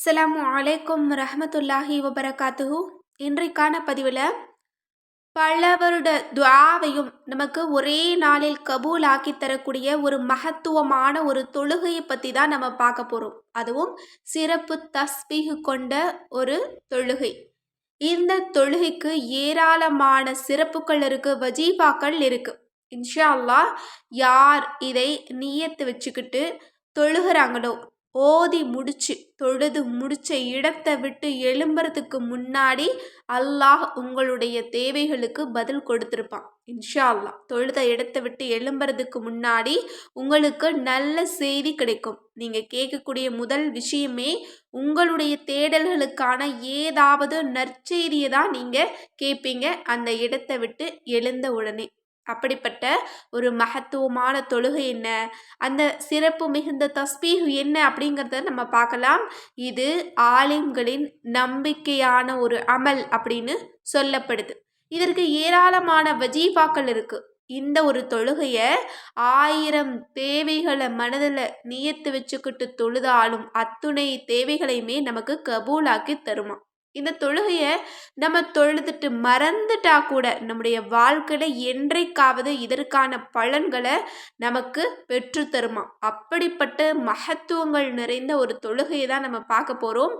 அஸ்லாம் அலைக்கும் ரஹமத்துல்லாஹி வபரகாத்துஹு. இன்றைக்கான பதிவில் பலவருட துவாவையும் நமக்கு ஒரே நாளில் கபூல் ஆக்கி தரக்கூடிய ஒரு மகத்துவமான ஒரு தொழுகையை பற்றி தான் நம்ம பார்க்க போகிறோம் அதுவும் சிறப்பு தஸ்பீகு கொண்ட ஒரு தொழுகை. இந்த தொழுகைக்கு ஏராளமான சிறப்புகள் இருக்குது வஜீஃபாக்கள் இருக்குது இன்ஷா அல்லா யார் இதை நீயத்து வச்சுக்கிட்டு தொழுகிறாங்களோ ஓதி முடிச்சு தொழுது முடிச்ச இடத்தை விட்டு எழும்புறதுக்கு முன்னாடி அல்லாஹ் உங்களுடைய தேவைகளுக்கு பதில் கொடுத்துருப்பான். இன்ஷா அல்லாஹ் தொழுத இடத்தை விட்டு எழும்புறதுக்கு முன்னாடி உங்களுக்கு நல்ல செய்தி கிடைக்கும். நீங்கள் கேட்கக்கூடிய முதல் விஷயமே உங்களுடைய தேடல்களுக்கான ஏதாவது நற்செய்தியை தான் நீங்கள் கேட்பீங்க. அந்த இடத்தை விட்டு எழுந்த உடனே. அப்படிப்பட்ட ஒரு மகத்துவமான தொழுகை என்ன? அந்த சிறப்பு மிகுந்த தஸ்பீஹ் என்ன அப்படிங்கிறத நம்ம பார்க்கலாம். இது ஆலிம்களின் நம்பிக்கையான ஒரு அமல் அப்படின்னு சொல்லப்படுது. இதற்கு ஏராளமான வஜீஃபாக்கள் இருக்குது இந்த ஒரு தொழுகையை ஆயிரம் தேவைகளை மனதில் நியத்து வச்சுக்கிட்டு தொழுதாலும் அத்துணை தேவைகளையுமே நமக்கு கபூலாக்கி தருமா? இந்த தொழுகையை நம்ம தொழுதுட்டு மறந்துட்டா கூட நம்முடைய வாழ்க்கையில் என்றைக்காவது இதற்கான பலன்களை நமக்கு பெற்று தருமா? அப்படிப்பட்ட மகத்துவங்கள் நிறைந்த ஒரு தொழுகையை தான் நம்ம பார்க்க போகிறோம்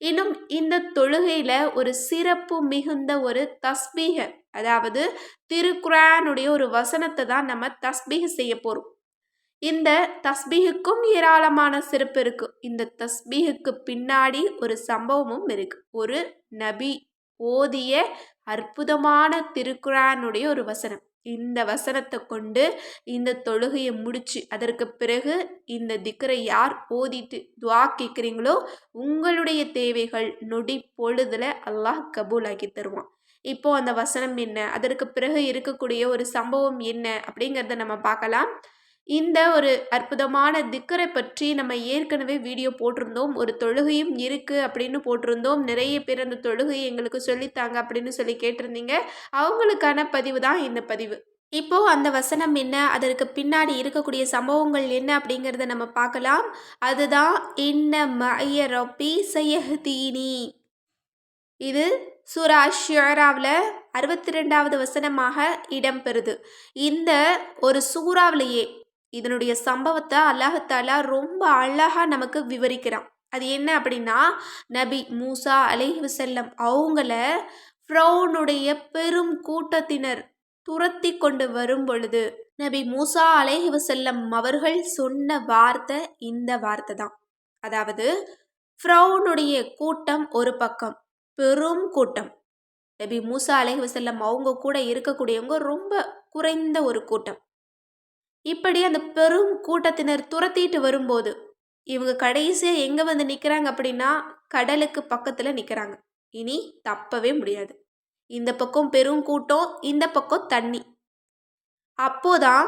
இன்னும் இந்த தொழுகையில் ஒரு சிறப்பு மிகுந்த ஒரு தஸ்பீக அதாவது திருக்குறானுடைய ஒரு வசனத்தை தான் நம்ம தஸ்பீக செய்ய போகிறோம் இந்த தஸ்பீகுக்கும் ஏராளமான சிறப்பு இருக்கு. இந்த தஸ்பீகுக்கு பின்னாடி ஒரு சம்பவமும் இருக்கு. ஒரு நபி ஓதிய அற்புதமான திருக்குறானுடைய ஒரு வசனம். இந்த வசனத்தை கொண்டு இந்த தொழுகையை முடிச்சு அதற்கு பிறகு இந்த திக்கரை யார் ஓதிட்டு துவா கேட்குறீங்களோ உங்களுடைய தேவைகள் நொடி பொழுதுல அல்லாஹ் கபூல் ஆக்கி தருவான். இப்போ அந்த வசனம் என்ன? அதற்கு பிறகு இருக்கக்கூடிய ஒரு சம்பவம் என்ன? அப்படிங்கிறத நம்ம பார்க்கலாம். இந்த ஒரு அற்புதமான திக்கரை பற்றி நம்ம ஏற்கனவே வீடியோ போட்டிருந்தோம். ஒரு தொழுகையும் இருக்குது அப்படின்னு போட்டிருந்தோம். நிறைய பேர் அந்த தொழுகையை எங்களுக்கு சொல்லித்தாங்க அப்படின்னு சொல்லி கேட்டிருந்தீங்க. அவங்களுக்கான பதிவு தான் இந்த பதிவு. இப்போ அந்த வசனம் என்ன? அதற்கு பின்னாடி இருக்கக்கூடிய சம்பவங்கள் என்ன அப்படிங்கிறத நம்ம பார்க்கலாம். அதுதான் இன்ன மய ரொப்பி செய்யஹ்தீனி இது சூரா ஷியராவில் அறுபத்தி ரெண்டாவது வசனமாக இடம்பெறுது. இந்த ஒரு சூறாவிலேயே இதனுடைய சம்பவத்தை அல்லாஹத்தாலா ரொம்ப அழகாக நமக்கு விவரிக்கிறான். அது என்ன அப்படின்னா நபி மூசா அலைஹி செல்லம் அவங்கள ஃப்ரௌனுடைய பெரும் கூட்டத்தினர் துரத்தி கொண்டு வரும் பொழுது நபி மூசா அலைஹி செல்லம் அவர்கள் சொன்ன வார்த்தை இந்த வார்த்தை தான். அதாவது ஃப்ரௌனுடைய கூட்டம் ஒரு பக்கம் பெரும் கூட்டம். நபி மூசா அலைஹி செல்லம் அவங்க கூட இருக்கக்கூடியவங்க ரொம்ப குறைந்த ஒரு கூட்டம். இப்படி அந்த பெரும் கூட்டத்தினர் துரத்திட்டு வரும்போது இவங்க கடைசியாக எங்கே வந்து நிற்கிறாங்க அப்படின்னா கடலுக்கு பக்கத்தில் நிற்கிறாங்க இனி தப்பவே முடியாது. இந்த பக்கம் பெரும் கூட்டம் இந்த பக்கம் தண்ணி. அப்போதான்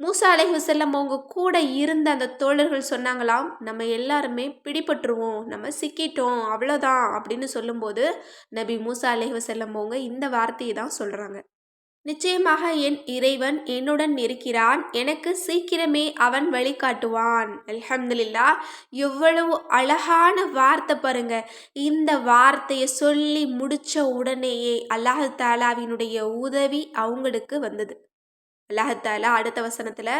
மூசா அலைஹி செல்லம் அவங்க கூட இருந்த அந்த தோழர்கள் சொன்னாங்களாம் நம்ம எல்லாருமே பிடிபட்டுருவோம் நம்ம சிக்கிட்டோம் அவ்வளோதான் அப்படின்னு சொல்லும்போது நபி மூசா அலைஹி அவங்க இந்த வார்த்தையை தான் சொல்கிறாங்க நிச்சயமாக என் இறைவன் என்னுடன் இருக்கிறான். எனக்கு சீக்கிரமே அவன் வழிகாட்டுவான். அல்ஹம்துலில்லா எவ்வளவு அழகான வார்த்தை பாருங்க. இந்த வார்த்தையை சொல்லி முடிச்ச உடனேயே அல்லாஹு தாலாவினுடைய உதவி அவங்களுக்கு வந்தது. அல்லாஹு தாலா அடுத்த வசனத்தில்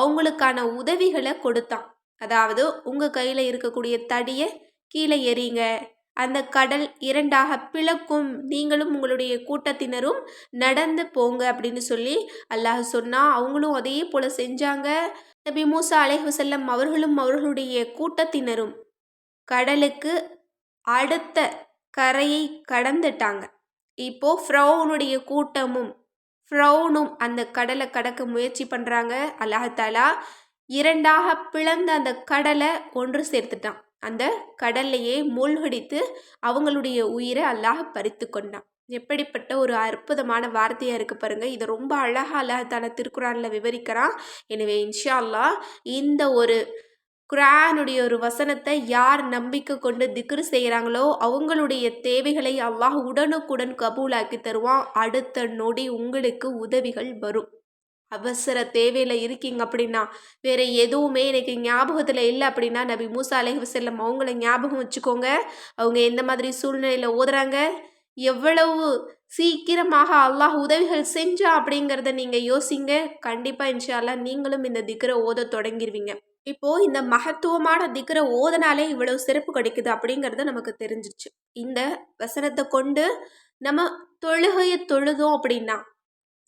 அவங்களுக்கான உதவிகளை கொடுத்தான். அதாவது உங்கள் கையில் இருக்கக்கூடிய தடியை கீழே எறிங்க அந்த கடல் இரண்டாக பிளக்கும். நீங்களும் உங்களுடைய கூட்டத்தினரும் நடந்து போங்க அப்படின்னு சொல்லி அல்லாஹ் சொன்னால் அவங்களும் அதே போல் செஞ்சாங்க. நபி மூசா அலைஹு செல்லம் அவர்களும் அவர்களுடைய கூட்டத்தினரும் கடலுக்கு அடுத்த கரையை கடந்துட்டாங்க. இப்போ ஃப்ரௌனுடைய கூட்டமும் ஃப்ரௌனும் அந்த கடலை கடக்க முயற்சி பண்ணுறாங்க அல்லாஹாலா இரண்டாக பிளந்த அந்த கடலை ஒன்று சேர்த்துட்டான். அந்த கடல்லையே மூழ்கடித்து அவங்களுடைய உயிரை அல்லாஹ் பறித்து கொண்டான். எப்படிப்பட்ட ஒரு அற்புதமான வார்த்தையாக இருக்குது பாருங்கள் இதை ரொம்ப அழகாக தான திருக்குறானில் விவரிக்கிறான். எனவே இன்ஷா அல்லாஹ் இந்த ஒரு குரானுடைய ஒரு வசனத்தை யார் நம்பிக்கை கொண்டு திக்ரு செய்கிறாங்களோ அவங்களுடைய தேவைகளை அல்லாஹ் உடனுக்குடன் கபூலாக்கி தருவான். அடுத்த நொடி உங்களுக்கு உதவிகள் வரும். அவசர தேவையில் இருக்கீங்க அப்படின்னா வேற எதுவுமே எனக்கு ஞாபகத்தில் இல்லை அப்படின்னா நபி மூசா அலைஹி அவங்கள ஞாபகம் வச்சுக்கோங்க. அவங்க எந்த மாதிரி சூழ்நிலையில் ஓதுறாங்க எவ்வளவு சீக்கிரமாக அல்லாஹ் உதவிகள் செஞ்சா அப்படிங்கிறத நீங்கள் யோசிங்க. கண்டிப்பாக இன்ஷா நீங்களும் இந்த திக்கரை ஓத தொடங்கிடுவீங்க இப்போ இந்த மகத்துவமான திக்கரை ஓதனாலே இவ்வளவு சிறப்பு கிடைக்குது அப்படிங்கிறத நமக்கு தெரிஞ்சிச்சு இந்த வசனத்தை கொண்டு நம்ம தொழுகையை தொழுதோம் அப்படின்னா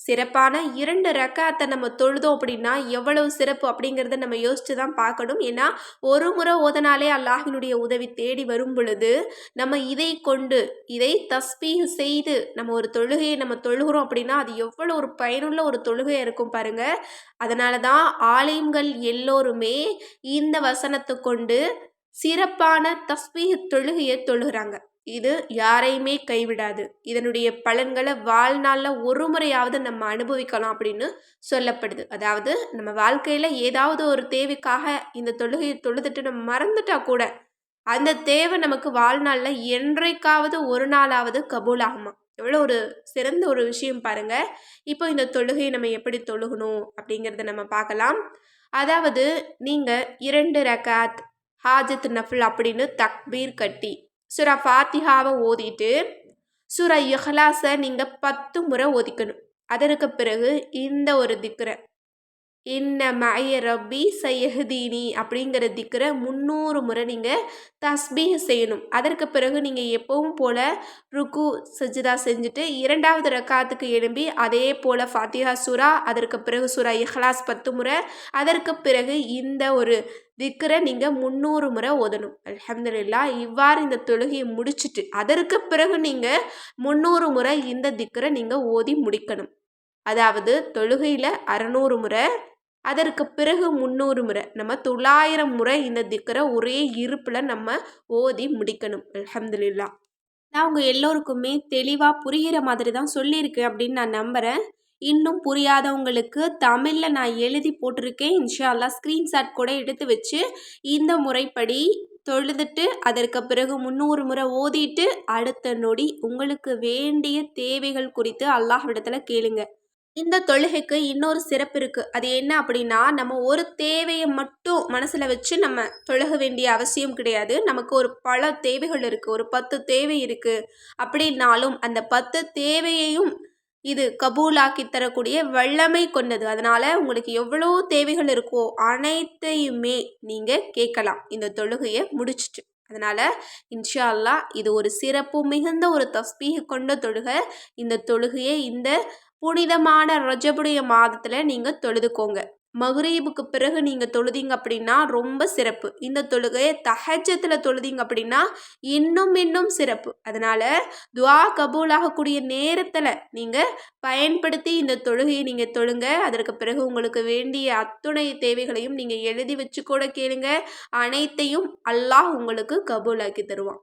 சிறப்பான இரண்டு ரக்காத்தை நம்ம தொழுதோம் அப்படின்னா எவ்வளவு சிறப்பு அப்படிங்கிறத நம்ம யோசிச்சு தான் பார்க்கணும். ஏன்னா ஒரு முறை ஓதனாலே அல்லாஹினுடைய உதவி தேடி வரும் பொழுது நம்ம இதை கொண்டு இதை தஸ்பீ செய்து நம்ம ஒரு தொழுகையை நம்ம தொழுகிறோம் அப்படின்னா அது எவ்வளோ ஒரு பயனுள்ள ஒரு தொழுகையாக இருக்கும் பாருங்க. அதனால தான் ஆலயங்கள் எல்லோருமே இந்த வசனத்தை கொண்டு சிறப்பான தஸ்பீ தொழுகையை தொழுகிறாங்க. இது யாரையுமே கைவிடாது. இதனுடைய பலன்களை வாழ்நாளில் ஒரு முறையாவது நம்ம அனுபவிக்கலாம் அப்படின்னு சொல்லப்படுது. அதாவது நம்ம வாழ்க்கையில் ஏதாவது ஒரு தேவைக்காக இந்த தொழுகையை தொழுதுட்டு நம்ம மறந்துட்டா கூட அந்த தேவை நமக்கு வாழ்நாளில் என்றைக்காவது ஒரு நாளாவது கபூல் ஆகுமா எவ்வளோ ஒரு சிறந்த ஒரு விஷயம் பாருங்க. இப்போ இந்த தொழுகையை நம்ம எப்படி தொழுகணும் அப்படிங்கிறத நம்ம பார்க்கலாம். அதாவது நீங்கள் இரண்டு ரகாத் ஹாஜத் நஃபில் அப்படின்னு தக்பீர் கட்டி சுரா ஃபாத்திஹாவை ஓதிட்டு சுரா இஹ்லாஸை நீங்கள் பத்து முறை ஓதிக்கணும். அதற்கு பிறகு இந்த ஒரு திக்ரை. இன்ன மய ரப்பி சையஹதீனி அப்படிங்கிற திக்கரை முந்நூறு முறை நீங்கள் தஸ்பீக செய்யணும். அதற்கு பிறகு நீங்கள் எப்பவும் போல் ருக்கு சஜிதா செஞ்சுட்டு இரண்டாவது ரக்காத்துக்கு எழும்பி அதே போல் ஃபாத்திஹா சுரா அதற்கு பிறகு சுரா இஹ்லாஸ் பத்து முறை அதற்கு பிறகு இந்த ஒரு திக்கரை நீங்கள் முந்நூறு முறை ஓதணும். அலமதுல்லா இவ்வாறு இந்த தொழுகையை முடிச்சுட்டு அதற்கு பிறகு நீங்கள் முந்நூறு முறை இந்த திக்கரை நீங்கள் ஓதி முடிக்கணும். அதாவது தொழுகையில் அறநூறு முறை அதற்கு பிறகு முந்நூறு முறை நம்ம தொள்ளாயிரம் முறை இந்த திக்கரை ஒரே இருப்பில் நம்ம ஓதி முடிக்கணும். அலமதுல்லா நான் உங்கள் எல்லோருக்குமே தெளிவாக புரிகிற மாதிரி தான் சொல்லியிருக்கேன் அப்படின்னு நான் நம்புகிறேன் இன்னும் புரியாதவங்களுக்கு தமிழில் நான் எழுதி போட்டிருக்கேன். இன்ஷால்லா ஸ்க்ரீன்ஷாட் கூட எடுத்து வச்சு இந்த முறைப்படி தொழுதுட்டு அதற்கு பிறகு முந்நூறு முறை ஓதிட்டு அடுத்த நொடி உங்களுக்கு வேண்டிய தேவைகள் குறித்து அல்லாஹ்விடத்தில் கேளுங்கள் இந்த தொழுகைக்கு இன்னொரு சிறப்பு இருக்குது அது என்ன அப்படின்னா நம்ம ஒரு தேவையை மட்டும் மனசில் வச்சு நம்ம தொழுக வேண்டிய அவசியம் கிடையாது. நமக்கு ஒரு பல தேவைகள் இருக்குது ஒரு பத்து தேவை இருக்குது அப்படின்னாலும் அந்த பத்து தேவையையும் இது கபூலாக்கி தரக்கூடிய வல்லமை கொண்டது. அதனால் உங்களுக்கு எவ்வளோ தேவைகள் இருக்கோ அனைத்தையுமே நீங்கள் கேட்கலாம். இந்த தொழுகையை முடிச்சுட்டு. அதனால் இன்ஷா அல்லா இது ஒரு சிறப்பு மிகுந்த ஒரு தஸ்பீக கொண்ட தொழுகை. இந்த தொழுகையை இந்த புனிதமான ரஜபுடைய மாதத்தில் நீங்கள் தொழுதுக்கோங்க. மகுரீபுக்கு பிறகு நீங்கள் தொழுதிங்க அப்படின்னா ரொம்ப சிறப்பு. இந்த தொழுகையை தஹஜத்தில் தொழுதிங்க அப்படின்னா இன்னும் இன்னும் சிறப்பு. அதனால் துவா கபூலாகக்கூடிய நேரத்தில் நீங்கள் பயன்படுத்தி இந்த தொழுகையை நீங்கள் தொழுங்க. அதற்கு பிறகு உங்களுக்கு வேண்டிய அத்துணை தேவைகளையும் நீங்கள் எழுதி வச்சு கூட கேளுங்க. அனைத்தையும் அல்லாஹ் உங்களுக்கு கபூலாக்கி தருவான்.